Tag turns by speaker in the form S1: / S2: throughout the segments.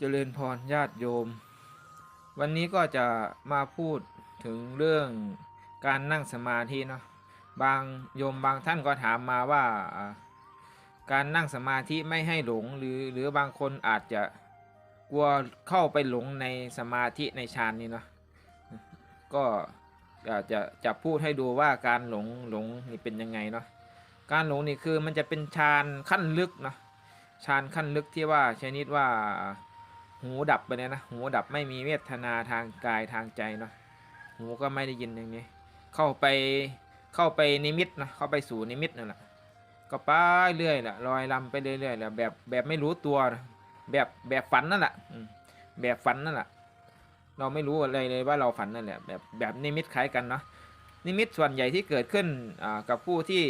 S1: เจริญพรญาติโยม วันนี้ก็จะมาพูดถึงเรื่องการนั่งสมาธิเนาะบางโยมบางท่านก็ถามมาว่าการนั่งสมาธิไม่ให้หลงหรือหรือบางคนอาจจะกลัวเข้าไปหลงในสมาธิในฌานนี้เนาะก็จะจะพูดให้ดูว่าการหลงหลงนี่เป็นยังไงเนาะการหลงนี่คือมันจะเป็นฌานขั้นลึกเนาะฌานขั้นลึกที่ว่าชนิดว่า หูดับไปเลยนะหูดับไม่มีเวทนาทางกายทางใจเนาะหูก็ไม่ได้ยินอย่างนี้ เข้าไปเข้าไปนิมิตนะเข้าไปสู่นิมิตนั่นแหละก็ไปเรื่อยแหละลอยลำไปเรื่อยๆแหละแบบแบบไม่รู้ตัวแบบแบบฝันนั่นแหละอืแบบฝันนั่นแหละเราไม่รู้อะไรเลยว่าเราฝันนั่นแหละแบบแบบนิมิตคล้ายกันเนาะนิมิตส่วนใหญ่ที่เกิดขึ้นอ่ากับผู้ที่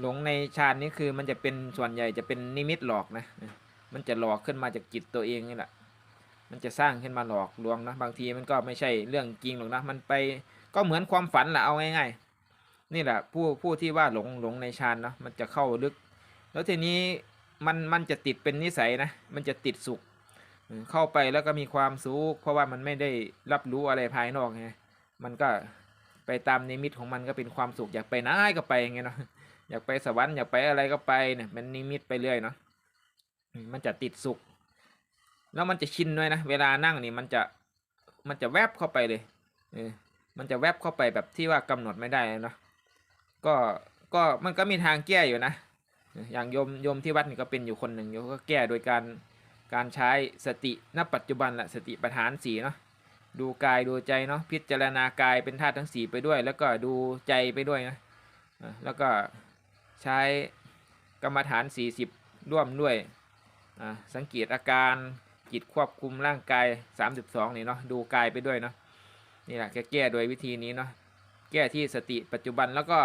S1: หลงในฌานนี้คือมันจะเป็นส่วนใหญ่จะเป็นนิมิตหลอกนะ มันจะหลอกขึ้นมาจากจิตตัวเองนี่แหละ มันจะสร้างขึ้นมาหลอกลวงนะ บางทีมันก็ไม่ใช่เรื่องจริงหรอกนะ มันไปก็เหมือนความฝันแหละเอาง่ายๆ นี่แหละผู้ผู้ที่ว่าหลงหลงในฌานเนาะ มันจะเข้าลึก แล้วทีนี้มันมันจะติดเป็นนิสัยนะ มันจะติดสุข เข้าไปแล้วก็มีความสุข เพราะว่ามันไม่ได้รับรู้อะไรภายนอกไง มันก็ไปตามนิมิตของมันก็เป็นความสุขอยากไปไหนก็ไปอย่างเนาะ อยากไปสวรรค์อยากไปอะไรก็ไปเนี่ยมันนิมิตไปเรื่อยเนาะ มันจะติดสุขแล้วมันจะชินด้วยนะ เวลานั่งนี่มันจะมันจะแวบเข้าไปเลยเออมันจะแวบเข้าไปแบบที่ว่ากำหนดไม่ได้เลยเนาะก็ก็มันก็มีทางแก้อยู่นะ อย่างโยมโยมที่วัดนี่ก็เป็นอยู่คนหนึ่งโยมก็แก้โดยการการใช้สติณปัจจุบันแหละสติปัฏฐานสีเนาะดูกายดูใจเนาะพิจารณากายเป็นธาตุทั้งสี่ไปด้วย แล้วก็ดูใจไปด้วยนะแล้วก็ใช้กรรมฐาน 40 ร่วมด้วย สังเกตอาการจิตควบคุมร่างกาย 32 นี่เนาะดูกายไปด้วยเนาะนี่แหละแก้โดยวิธีนี้เนาะแก้ที่สติปัจจุบันแล้วก็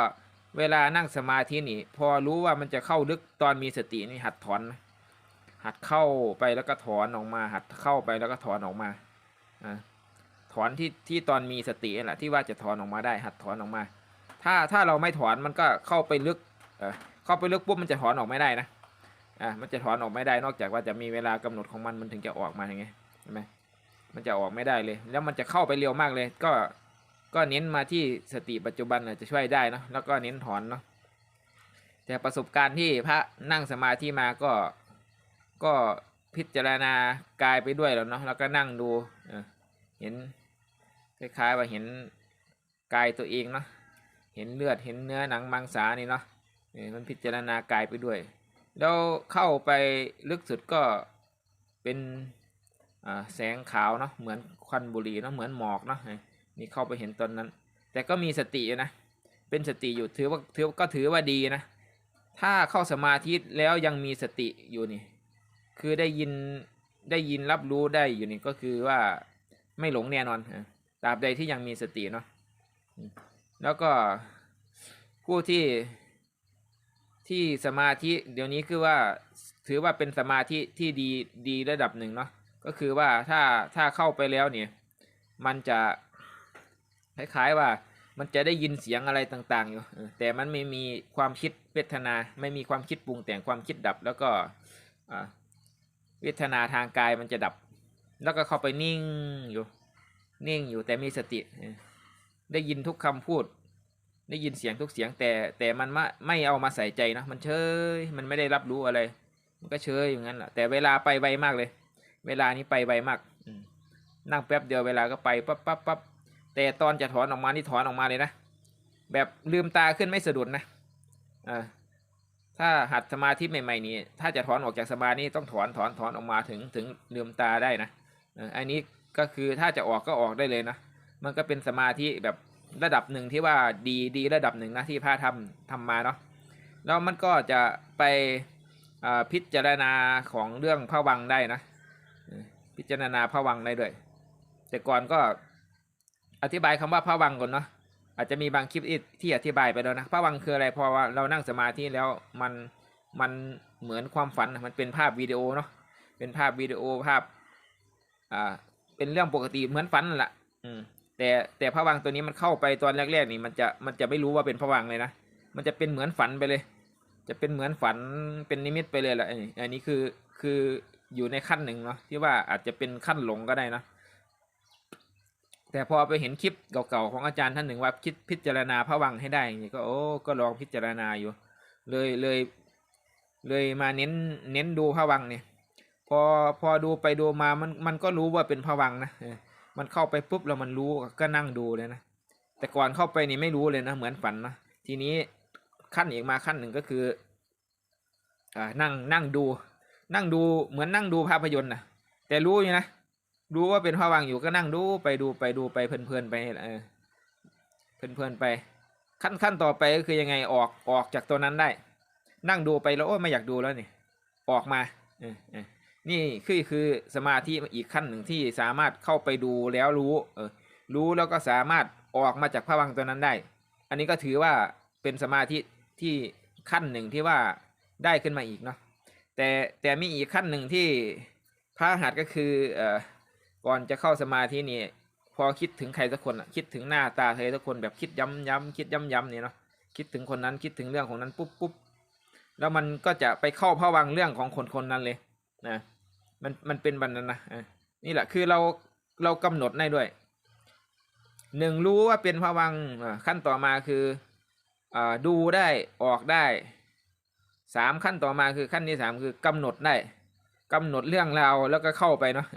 S1: เวลานั่งสมาธินี่ พอรู้ว่ามันจะเข้าลึกตอนมีสตินี่หัดถอน หัดเข้าไปแล้วก็ถอนออกมา หัดเข้าไปแล้วก็ถอนออกมาอถอนที่ที่ตอนมีสติแหละที่ว่าจะถอนออกมาได้ หัดถอนออกมา ถ้าถ้าเราไม่ถอนมันก็เข้าไปลึกเออเข้าไปลึกปุ๊บมันจะถอนออกไม่ได้นะ อ่ามันจะถอนออกไม่ได้นอกจากว่าจะมีเวลากำหนดของมันมันถึงจะออกมาอย่างเงี้ยเห็นไหมมันจะออกไม่ได้เลย แล้วมันจะเข้าไปเร็วมากเลย ก็ก็เน้นมาที่สติปัจจุบันจะช่วยได้เนอะแล้วก็เน้นถอนเนาะแต่ประสบการณ์ที่พระนั่งสมาธิมาก็ก็พิจารณากายไปด้วยแล้วเนาะแล้วก็นั่งดูเห็นคล้ายๆว่าเห็นกายตัวเองเนาะเห็นเลือดเห็นเนื้อหนังมังสานี่เนาะมันพิจารณากายไปด้วย แล้วเข้าไปลึกสุดก็เป็นแสงขาวเนาะเหมือนควันบุหรี่เนาะเหมือนหมอกเนาะนี่เข้าไปเห็นตอนนั้น แต่ก็มีสตินะเป็นสติอยู่ถือว่าถือก็ถือว่าดีนะ ถ้าเข้าสมาธิแล้วยังมีสติอยู่นี่ คือได้ยินได้ยินรับรู้ได้อยู่นี่ก็คือว่าไม่หลงแน่นอนอะตราบใดที่ยังมีสติเนาะแล้วก็ผู้ที่ ที่สมาธิเดี๋ยวนี้คือว่าถือว่าเป็นสมาธิที่ดีดีระดับหนึ่งเนาะก็คือว่าถ้าถ้าเข้าไปแล้วเนี่ยมันจะคล้ายๆว่ามันจะได้ยินเสียงอะไรต่าง ๆ อยู่แต่มันไม่มีความคิดเวทนา ไม่มีความคิดปรุงแต่งความคิดดับ แล้วก็เวทนาทางกายมันจะดับ แล้วก็เข้าไปนิ่งอยู่นิ่งอยู่แต่มีสติได้ยินทุกคำพูด ได้ยินเสียงทุกเสียงแต่แต่มันไม่ไม่เอามาใส่ใจนะมันเฉยมันไม่ได้รับรู้อะไร มันก็เฉยอย่างนั้นแหละแต่เวลาไปไวมากเลย เวลานี้ไปไวมากนั่งแป๊บเดียวเวลาก็ไปปั๊บปั๊บปั๊บแต่ตอนจะถอนออกมานี่ถอนออกมาเลยนะแบบลืมตาขึ้นไม่สะดุดนะอ่าถ้าหัดสมาธิใหม่ๆนี่ถ้าจะถอนออกจากสมาธิต้องถอนถอนถอนออกมาถึงถึงลืมตาได้นะอันนี้ก็คือถ้าจะออกก็ออกได้เลยนะมันก็เป็นสมาธิแบบ ระดับหนึ่งที่ว่าดีดีระดับหนึ่งนะที่พระทำทำมาเนาะแล้วมันก็จะไปพิจารณาของเรื่องพระวังได้นะพิจารณาพระวังได้ด้วยแต่ก่อนก็อธิบายคำว่าพระวังก่อนเนาะอาจจะมีบางคลิปที่ที่อธิบายไปแล้วนะพระวังคืออะไรพอว่าเรานั่งสมาธิแล้วมันมันเหมือนความฝันมันเป็นภาพวิดีโอเนาะเป็นภาพวิดีโอภาพอ่าเป็นเรื่องปกติเหมือนฝันนั่นแหละอืม แต่แต่พระวังตัวนี้มันเข้าไปตอนแรกๆนี่มันจะมันจะไม่รู้ว่าเป็นพระวังเลยนะมันจะเป็นเหมือนฝันไปเลย จะเป็นเหมือนฝันเป็นนิมิตไปเลยแหละอันนี้อันนี้คือคืออยู่ในขั้นหนึ่งเนาะที่ว่าอาจจะเป็นขั้นหลงก็ได้นะแต่พอไปเห็นคลิปเก่าๆของอาจารย์ท่านหนึ่งว่าคิดพิจารณาพระวังให้ได้อย่างนี้ก็โอ้ก็ลองพิจารณาอยู่ เลยเลยเลยมาเน้นเน้นดูพระวังเนี่ย พอพอดูไปดูมามันมันก็รู้ว่าเป็นพระวังนะ มันเข้าไปปุ๊บแล้วมันรู้ก็นั่งดูเลยนะ แต่ก่อนเข้าไปนี่ไม่รู้เลยนะเหมือนฝันนะทีนี้ขั้นอีกมาขั้นหนึ่งก็คืออ่านั่งนั่งดู นั่งดูเหมือนนั่งดูภาพยนตร์นะแต่รู้อยู่นะรู้ว่าเป็นพระวังอยู่ก็นั่งดูไปดูไปดูไปเพลินๆไปเออเพลินๆไป ขั้นขั้นต่อไปก็คือยังไงออกออกจากตัวนั้นได้ นั่งดูไปแล้วโอ้ไม่อยากดูแล้วนี่ออกมาเออเออ นี่คือคือสมาธิอีกขั้นหนึ่งที่สามารถเข้าไปดูแล้วรู้เออรู้แล้วก็สามารถออกมาจากภวังตัวนั้นได้ อันนี้ก็ถือว่าเป็นสมาธิที่ขั้นหนึ่งที่ว่าได้ขึ้นมาอีกเนาะแต่แต่มีอีกขั้นหนึ่งที่พระหัตถ์ก็คือเอ่อก่อนจะเข้าสมาธินี่พอคิดถึงใครสักคนคิดถึงหน้าตาใครสักคนแบบคิดย้ำย้ำคิดย้ำย้ำเนี่ยเนาะคิดถึงคนนั้นคิดถึงเรื่องของนั้นปุ๊บปุ๊บแล้วมันก็จะไปเข้าภวังเรื่องของคนคนนั้นเลยนะ มันมันเป็นบันนั้นนะนี่แหละคือเราเรากำหนดได้ด้วยหนึ่งรู้ว่าเป็นภวังขั้นต่อมาคืออ่าดูได้ออกได้สามขั้นต่อมาคือขั้นที่สามคือกำหนดได้กำหนดเรื่องราวแล้วก็เข้าไปเนาะ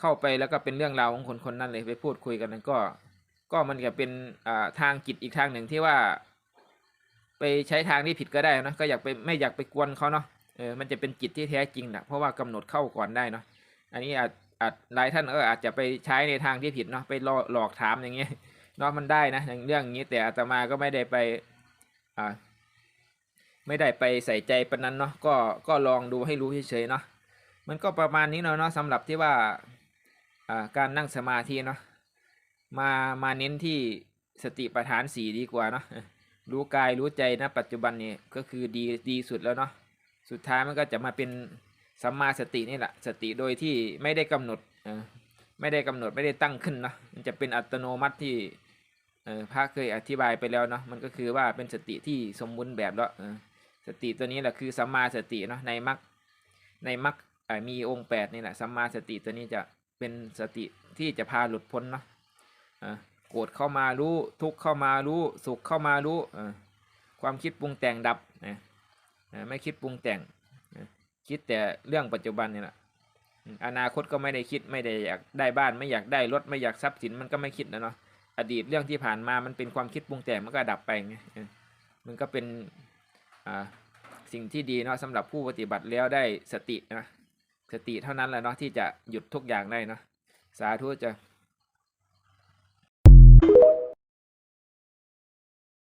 S1: เข้าไปแล้วก็เป็นเรื่องราวของคนคนนั้นเลยไปพูดคุยกันนั้นก็ ก็มันจะเป็นอ่าทางจิตอีกทางหนึ่งที่ว่า ไปใช้ทางที่ผิดก็ได้นะก็อยากไปไม่อยากไปกวนเขาเนาะ ออมันจะเป็นจิตที่แท้จริงนะเพราะว่ากำหนดเข้าก่อนได้เนาะอันนี้อาจอาจหลายท่านเอออาจจะไปใช้ในทางที่ผิดเนาะไปหลอกหลอกถามอย่างเงี้ยเนาะมันได้นะอย่างเรื่องอย่างนี้แต่อาตมาก็ไม่ได้ไปอ่าไม่ได้ไปใส่ใจปานนั้นเนาะก็ก็ลองดูให้รู้เฉยๆเนาะมันก็ประมาณนี้เนาะเนาะสำหรับที่ว่าอ่าการนั่งสมาธิเนาะมามาเน้นที่สติปัฏฐานสี่ดีกว่าเนาะรู้กายรู้ใจนะปัจจุบันนี่ก็คือดีดีสุดแล้วเนาะ สุดท้ายมันก็จะมาเป็นสัมมาสตินี่แหละสติโดยที่ไม่ได้กำหนดอไม่ได้กำหนดไม่ได้ตั้งขึ้นนะมันจะเป็นอัตโนมัติที่เออพระเคยอธิบายไปแล้วเนาะมันก็คือว่าเป็นสติที่สมบูรณ์แบบแล้วสติตัวนี้แหละคือสัมมาสติเนาะในมรรคในมรรคอ่อมีองค์แปดนี่แหละสัมมาสติตัวนี้จะเป็นสติที่จะพาหลุดพ้นเนาะโกรธเข้ามารู้ทุกข์เข้ามารู้สุขเข้ามารู้อความคิดปรุงแต่งดับนะ เออไม่คิดปรุงแต่งเออคิดแต่เรื่องปัจจุบันนี่แหละอนาคตก็ไม่ได้คิดไม่ได้อยากได้บ้านไม่อยากได้รถไม่อยากทรัพย์สินมันก็ไม่คิดนะเนาะอดีตเรื่องที่ผ่านมามันเป็นความคิดปรุงแต่งมันก็ดับไปไงมันก็เป็นอ่าสิ่งที่ดีเนาะสำหรับผู้ปฏิบัติแล้วได้สตินะสติเท่านั้นแหละเนาะที่จะหยุดทุกอย่างได้เนาะสาธุจะ